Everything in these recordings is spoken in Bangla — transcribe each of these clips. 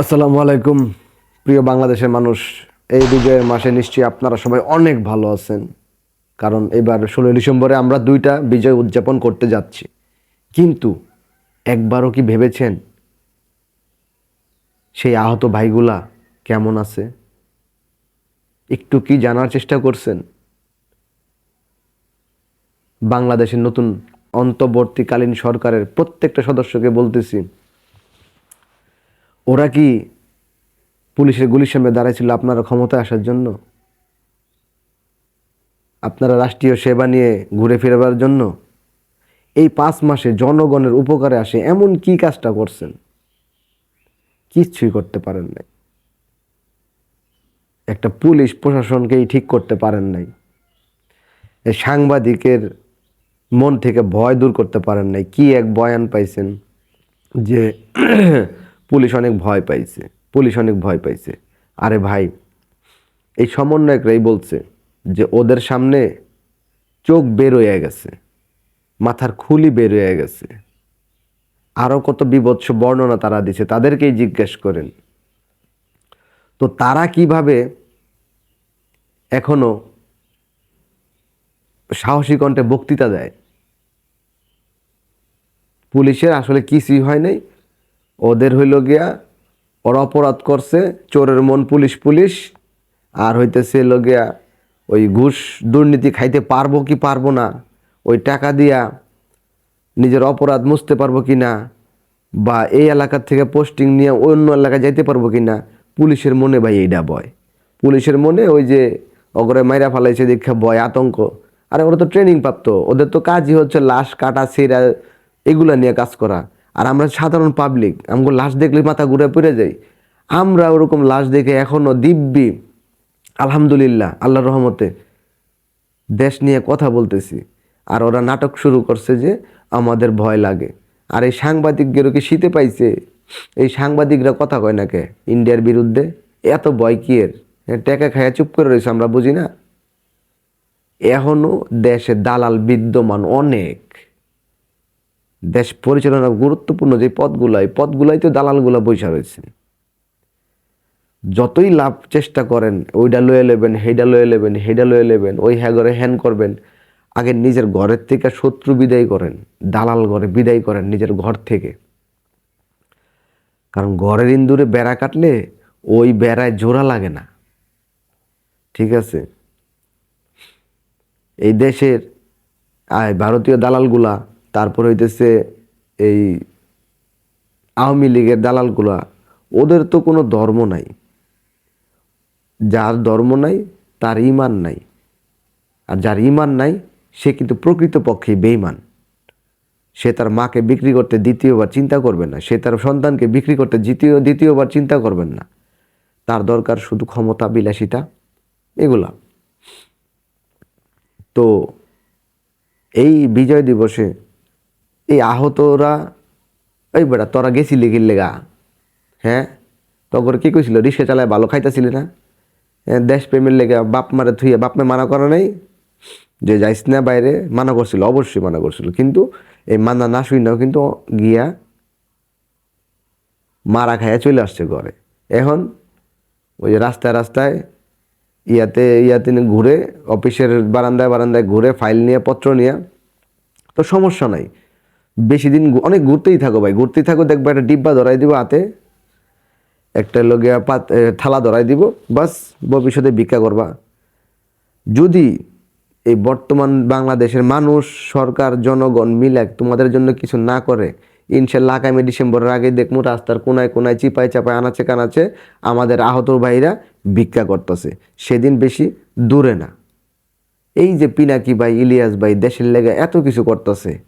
আসসালামু আলাইকুম, প্রিয় বাংলাদেশের মানুষ। এই বিজয়ের মাসে নিশ্চয়ই আপনারা সবাই অনেক ভালো আছেন। কারণ এবার ষোলোই ডিসেম্বরে আমরা দুইটা বিজয় উদযাপন করতে যাচ্ছি। কিন্তু একবারও কি ভেবেছেন সেই আহত ভাইগুলা কেমন আছে? একটু কি জানার চেষ্টা করছেন? বাংলাদেশের নতুন অন্তর্বর্তীকালীন সরকারের প্রত্যেকটা সদস্যকে বলতেছি ওরা কি পুলিশের গুলির সামনে দাঁড়াইছিল আপনারা ক্ষমতায় আসার জন্য? আপনারা রাষ্ট্রীয় সেবা নিয়ে ঘুরে ফিরবার জন্য? এই পাঁচ মাসে জনগণের উপকারে আসে এমন কি কাজটা করছেন? কিচ্ছুই করতে পারেন নাই। একটা পুলিশ প্রশাসনকেই ঠিক করতে পারেন নাই। সাংবাদিকের মন থেকে ভয় দূর করতে পারেন নাই। কি এক বয়ান পাইছেন যে পুলিশ অনেক ভয় পাইছে, পুলিশ অনেক ভয় পাইছে। আরে ভাই, এই সমন্বয়করাই বলছে যে ওদের সামনে চোখ বের হয়ে গেছে, মাথার খুলি বের হয়ে গেছে। আরও কত বিভৎস বর্ণনা তারা দিছে, তাদেরকেই জিজ্ঞেস করেন। তো তারা কীভাবে এখনও সাহসী কণ্ঠে বক্তৃতা দেয়? পুলিশের আসলে কিছুই হয় নাই ওদের হইল গিয়া ওরা অপরাধ করছে, চোরের মন পুলিশ পুলিশ। আর হইতেছে হইল গিয়া ওই ঘুষ দুর্নীতি খাইতে পারব কি পারব না, ওই টাকা দিয়া নিজের অপরাধ মুছতে পারব কি না, বা এই এলাকার থেকে পোস্টিং নিয়ে অন্য এলাকায় যাইতে পারব কি না, পুলিশের মনে ভাই এইটা বয় পুলিশের মনে ওই যে অগরে মাইরা ফালাইছে দেখে বয় আতঙ্ক। আরে ওরা তো ট্রেনিং প্রাপ্ত, ওদের তো কাজই হচ্ছে লাশ, কাটা সেরা এগুলা নিয়ে কাজ করা। আর আমরা সাধারণ পাবলিক আমগো লাশ দেখলে মাথা ঘুরে পড়ে যাই। আমরা ওরকম লাশ দেখে এখনও দিব্যি, আলহামদুলিল্লাহ, আল্লাহর রহমতে দেশ নিয়ে কথা বলতেছি। আর ওরা নাটক শুরু করছে যে আমাদের ভয় লাগে। আর এই সাংবাদিকদেরও কি শীতে পাইছে? এই সাংবাদিকরা কথা কয় না কে? ইন্ডিয়ার বিরুদ্ধে? এত ভয় কি এর? টেকা খাইয়া চুপ করে রয়েছে আমরা বুঝি না? এখনও দেশে দালাল বিদ্যমান অনেক। দেশ পরিচালনার গুরুত্বপূর্ণ যে পদগুলো, এই পদগুলাই তো দালালগুলো বৈশা রয়েছে। যতই লাভ চেষ্টা করেন ওইটা লয়ে নেবেন হেডা লয়ে নেবেন হেডা লয়ে নেবেন ওই হ্যাঁ ঘরে হ্যান করবেন, আগে নিজের ঘরের থেকে শত্রু বিদায় করেন, দালাল ঘরে বিদায় করেন নিজের ঘর থেকে। কারণ ঘরের ইন্দুরে বেড়া কাটলে ওই বেড়ায় জোড়া লাগে না। ঠিক আছে? এই দেশের, আয় ভারতীয় দালালগুলা তারপর হইতেছে এই আওয়ামী লীগের দালালগুলা, ওদের তো কোনো ধর্ম নাই। যার ধর্ম নাই, তার ইমান নাই। আর যার ইমান নাই, সে কিন্তু প্রকৃতপক্ষে বেইমান সে তার মাকে বিক্রি করতে দ্বিতীয়বার চিন্তা করবে না। সে তার সন্তানকে বিক্রি করতে দ্বিতীয়, দ্বিতীয়বার চিন্তা করবেন না। তার দরকার শুধু ক্ষমতা, বিলাসিতা, এগুলা। তো এই বিজয় দিবসে এই আহতরা এই বেটা তোরা গেছিলি কি লেগা? হ্যাঁ? তখন কি কইছিল রিক্সা চালায় ভালো খাইতেছিলি না? হ্যাঁ, দেশ প্রেমের লেগে বাপ মারে থুইয়ে বাপ মে মানা করে নাই? যে যাইস না বাইরে মানা করছিল অবশ্যই মানা করছিল। কিন্তু এই মানা না শুই নাও কিন্তু গিয়া মারা খাইয়া চলে আসছে ঘরে। এখন ওই যে রাস্তায় রাস্তায় ইয়াতে ইয়াতে ঘুরে অফিসের বারান্দায় বারান্দায় ঘুরে ফাইল নিয়ে পত্র নিয়ে তো সমস্যা নাই। বেশি দিন অনেক ঘুরতেই থাকো ভাই। ঘুরতেই থাকো, দেখব একটা ডিব্বা ধরাই দিব হাতে। একটা লগে পাত থালা ধরাই দিব। বাস, ভবিষ্যতে ভিক্ষা করবা। যদি এই বর্তমান বাংলাদেশের মানুষ, সরকার, জনগণ মিলে তোমাদের জন্য কিছু না করে, ইনশাল্লাহ আগামী ডিসেম্বরের আগে দেখব রাস্তার কোনায় কোনায় চিপায় চাপায় আনাচে কানাচে আমাদের আহত ভাইরা ভিক্ষা করতেছে। সেদিন বেশি দূরে না। এই যে পিনাকি ভাই, ইলিয়াস ভাই, দেশের লেগে এত কিছু করতেছে।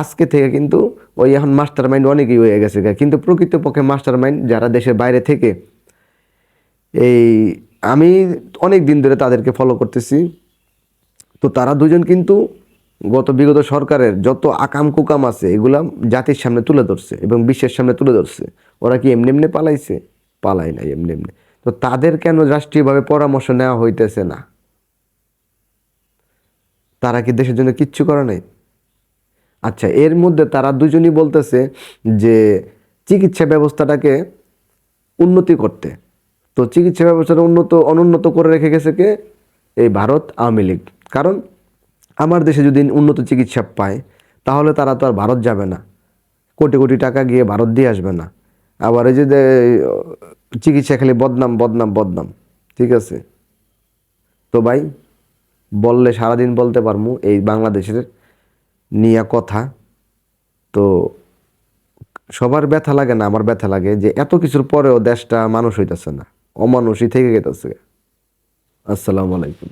আজকে থেকে কিন্তু ওই এখন মাস্টার মাইন্ড অনেকেই হয়ে গেছে। কিন্তু প্রকৃতপক্ষে মাস্টার মাইন্ড যারা দেশের বাইরে থেকে, এই আমি অনেক দিন ধরে তাদেরকে ফলো করতেছি। তো তারা দুজন কিন্তু গত বিগত সরকারের যত আকাম কুকাম আছে, এগুলা জাতির সামনে তুলে ধরছে এবং বিশ্বের সামনে তুলে ধরছে। ওরা কি এমনি এমনি পালাইছে? পালাই নাই এমনি এমনি। তো তাদের কেন রাষ্ট্রীয়ভাবে পরামর্শ নেওয়া হইতেছে না? তারা কি দেশের জন্য কিচ্ছু করে নাই? আচ্ছা এর মধ্যে তারা দুজনই বলতেছে যে চিকিৎসা ব্যবস্থাটাকে উন্নতি করতে। তো চিকিৎসা ব্যবস্থাটা উন্নত, অনুন্নত করে রেখে গেছে কে? এই ভারত আওয়ামী লীগ। কারণ আমার দেশে যদি উন্নত চিকিৎসা পায়, তাহলে তারা তো আর ভারত যাবে না। কোটি কোটি টাকা গিয়ে ভারত দিয়ে আসবে না। আবার এই যে চিকিৎসা খালি বদনাম বদনাম বদনাম। ঠিক আছে? তো ভাই, বললে সারাদিন বলতে পারমু, এই বাংলাদেশের নিয়ে কথা। তো সবার ব্যথা লাগে না, আমার ব্যথা লাগে যে এত কিছুর পরেও দেশটা মানুষ হইতেছে না, অমানুষই থেকে গেতেছে। আসসালামু আলাইকুম।